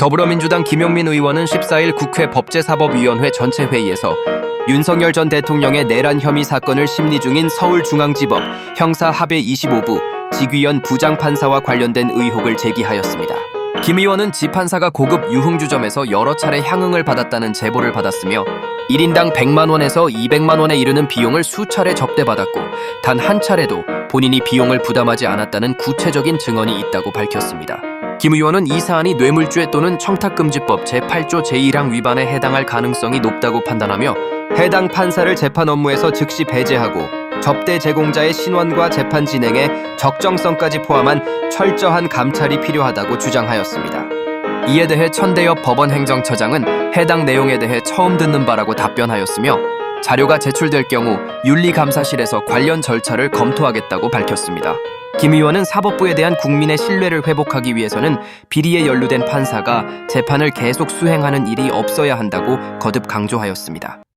더불어민주당 김용민 의원은 14일 국회 법제사법위원회 전체 회의에서 윤석열 전 대통령의 내란 혐의 사건을 심리 중인 서울중앙지법 형사 합의 25부 지귀현 부장판사와 관련된 의혹을 제기하였습니다. 김 의원은 지판사가 고급 유흥주점에서 여러 차례 향응을 받았다는 제보를 받았으며 1인당 100만 원에서 200만 원에 이르는 비용을 수차례 접대받았고 단 한 차례도 본인이 비용을 부담하지 않았다는 구체적인 증언이 있다고 밝혔습니다. 김 의원은 이 사안이 뇌물죄 또는 청탁금지법 제8조 제1항 위반에 해당할 가능성이 높다고 판단하며 해당 판사를 재판 업무에서 즉시 배제하고 접대 제공자의 신원과 재판 진행에 적정성까지 포함한 철저한 감찰이 필요하다고 주장하였습니다. 이에 대해 천대엽 법원 행정처장은 해당 내용에 대해 처음 듣는 바라고 답변하였으며 자료가 제출될 경우 윤리감사실에서 관련 절차를 검토하겠다고 밝혔습니다. 김 의원은 사법부에 대한 국민의 신뢰를 회복하기 위해서는 비리에 연루된 판사가 재판을 계속 수행하는 일이 없어야 한다고 거듭 강조하였습니다.